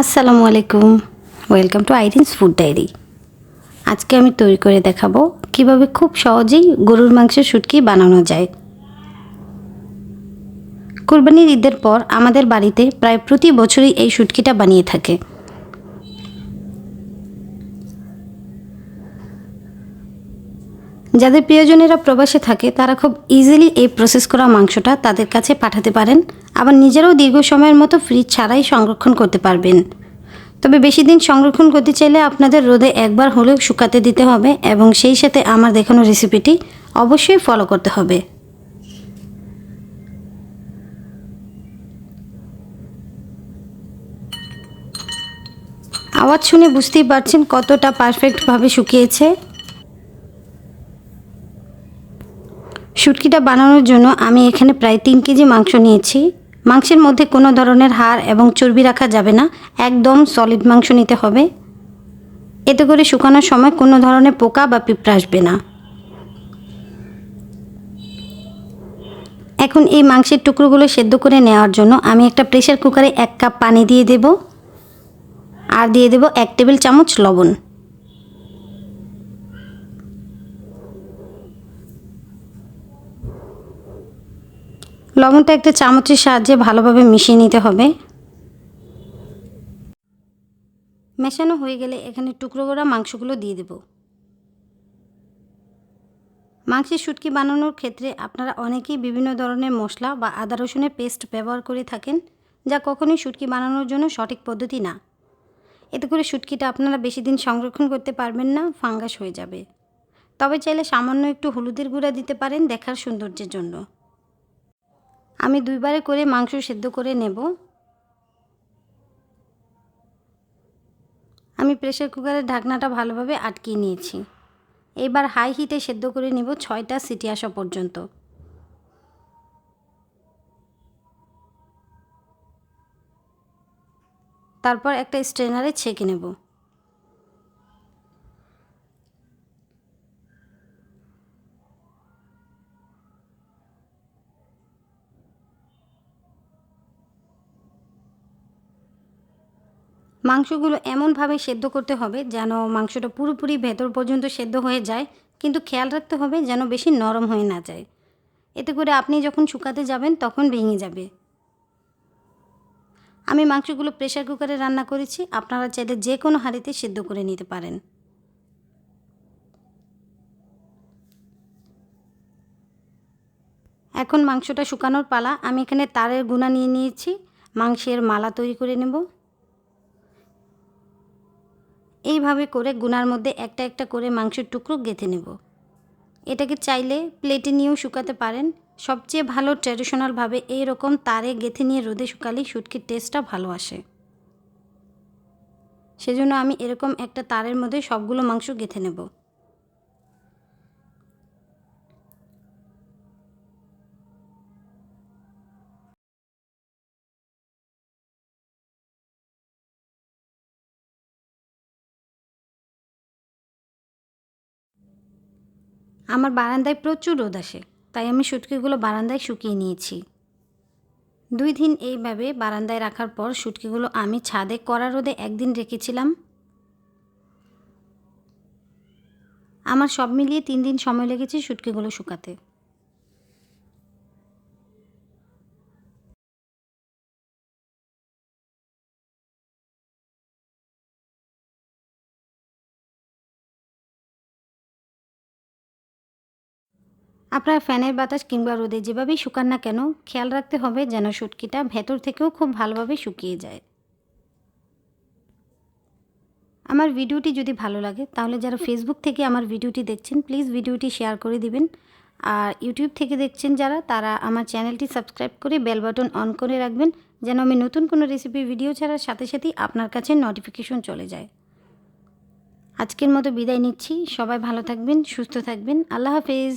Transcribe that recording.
আসসালামু আলাইকুম। Welcome to Irene's food diary আজকে আমি তৈরি করে দেখাবো কীভাবে খুব সহজেই গরুর মাংসের শুটকি বানানো যায়। কুরবানির ঈদের পর আমাদের বাড়িতে প্রায় প্রতি বছরই এই শুটকিটা বানিয়ে থাকে। যাদের প্রিয়জনেরা প্রবাসে থাকে, তারা খুব ইজিলি এই প্রসেস করা মাংসটা তাদের কাছে পাঠাতে পারেন। আবার নিজেরাও দীর্ঘ সময়ের মতো ফ্রিজ ছাড়াই সংরক্ষণ করতে পারবেন। তবে বেশি দিন সংরক্ষণ করতে চাইলে আপনাদের রোদে একবার হলেও শুকাতে দিতে হবে এবং সেই সাথে আমার দেখানো রেসিপিটি অবশ্যই ফলো করতে হবে। আওয়াজ শুনে বুঝতেই পারছেন কতটা পারফেক্টভাবে শুকিয়েছে। শুটকিটা বানানোর জন্য আমি এখানে প্রায় তিন কেজি মাংস নিয়েছি। মাংসের মধ্যে কোনো ধরনের হাড় এবং চর্বি রাখা যাবে না। একদম সলিড মাংস নিতে হবে। এতে করে শুকানোর সময় কোনো ধরনের পোকা বা পিঁপড়া আসবে না। এখন এই মাংসের টুকরোগুলো সেদ্ধ করে নেওয়ার জন্য আমি একটা প্রেশার কুকারে এক কাপ পানি দিয়ে দেব। আর দিয়ে দেব এক টেবিল চামচ লবণ। লবণটা একটা চামচের সাহায্যে ভালোভাবে মিশিয়ে নিতে হবে। মেশানো হয়ে গেলে এখানে টুকরো করা মাংসগুলো দিয়ে দেব। মাংসের শুটকি বানানোর ক্ষেত্রে আপনারা অনেকেই বিভিন্ন ধরনের মশলা বা আদা রসুনের পেস্ট ব্যবহার করে থাকেন, যা কখনোই শুটকি বানানোর জন্য সঠিক পদ্ধতি না। এতে করে শুটকিটা আপনারা বেশি দিন সংরক্ষণ করতে পারবেন না, ফাঙ্গাস হয়ে যাবে। তবে চাইলে সামান্য একটু হলুদের গুঁড়া দিতে পারেন দেখার সৌন্দর্যের জন্য। আমি দুইবারে করে মাংস সেদ্ধ করে নেব। আমি প্রেশার কুকারের ঢাকনাটা ভালোভাবে আটকিয়ে নিয়েছি। এবার হাই হিটে সেদ্ধ করে নিব ছয়টা সিটি আসা পর্যন্ত। তারপর একটা স্ট্রেনারে ছেঁকে নেব। মাংসগুলো এমনভাবে সেদ্ধ করতে হবে যেন মাংসটা পুরোপুরি ভেতর পর্যন্ত সেদ্ধ হয়ে যায়, কিন্তু খেয়াল রাখতে হবে যেন বেশি নরম হয়ে না যায়। এতে করে আপনি যখন শুকাতে যাবেন তখন ভেঙে যাবে। আমি মাংসগুলো প্রেশার কুকারে রান্না করেছি, আপনারা চাইলে যে কোনো হাঁড়িতে সেদ্ধ করে নিতে পারেন। এখন মাংসটা শুকানোর পালা, আমি এখানে তারের গুণা নিয়ে নিয়েছি, মাংসের মালা তৈরি করে নেব। এইভাবে করে গুনার মধ্যে একটা একটা করে মাংসের টুকরো গেঁথে নেব। এটাকে চাইলে প্লেটে নিয়েও শুকাতে পারেন। সবচেয়ে ভালো ট্র্যাডিশনালভাবে এই রকম তারে গেঁথে নিয়ে রোদে শুকালেই শুটকির টেস্টটা ভালো আসে। সেজন্য আমি এরকম একটা তারের মধ্যে সবগুলো মাংস গেঁথে নেব। আমার বারান্দায় প্রচুর রোদ আসে, তাই আমি শুটকিগুলো বারান্দায় শুকিয়ে নিয়েছি। দুই দিন এইভাবে বারান্দায় রাখার পর শুটকিগুলো আমি ছাদে করা রোদে একদিন রেখেছিলাম। আমার সব মিলিয়ে তিন দিন সময় লেগেছে শুটকিগুলো শুকাতে। আপনার ফ্যানের বাতাস কিংবা রোদে যেভাবেই শুকান না কেন, খেয়াল রাখতে হবে যেন শুটকিটা ভেতর থেকেও খুব ভালোভাবে শুকিয়ে যায়। আমার ভিডিওটি যদি ভালো লাগে, তাহলে যারা ফেসবুক থেকে আমার ভিডিওটি দেখছেন প্লিজ ভিডিওটি শেয়ার করে দিবেন। আর ইউটিউব থেকে দেখছেন যারা, তারা আমার চ্যানেলটি সাবস্ক্রাইব করে বেল বাটন অন করে রাখবেন, যেন আমি নতুন কোনো রেসিপি ভিডিও ছাড়ার সাথে সাথেই আপনার কাছে নোটিফিকেশন চলে যায়। আজকের মতো বিদায় নিচ্ছি। সবাই ভালো থাকবেন, সুস্থ থাকবেন। আল্লাহ হাফেজ।